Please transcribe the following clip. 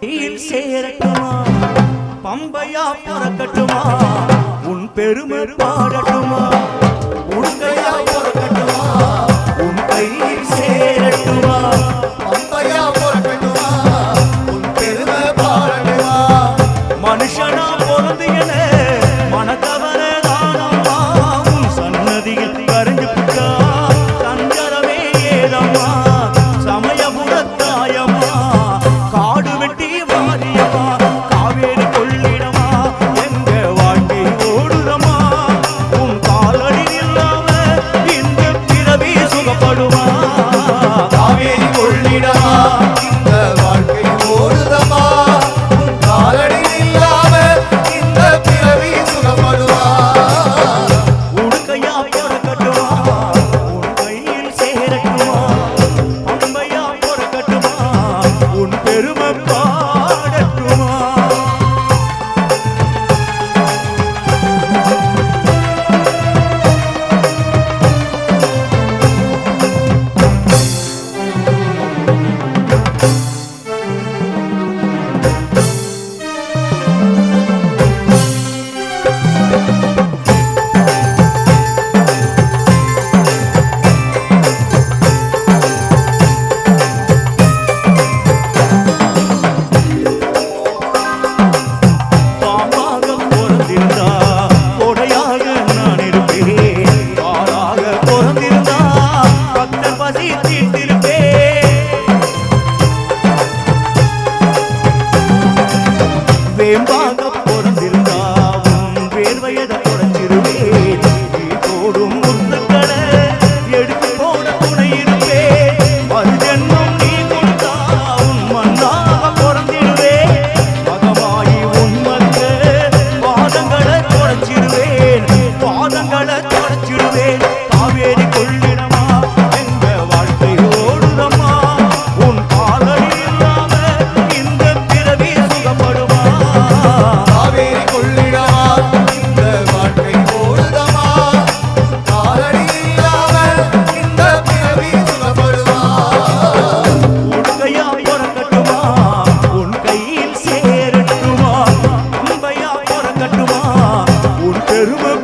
நீர் சேரட்டுமா? பம்பையா புறக்கட்டுமா? உன் பெருமை பாடட்டுமா? உடுங்கையா புறக்கட்டுமா? உன் கையா பெருமை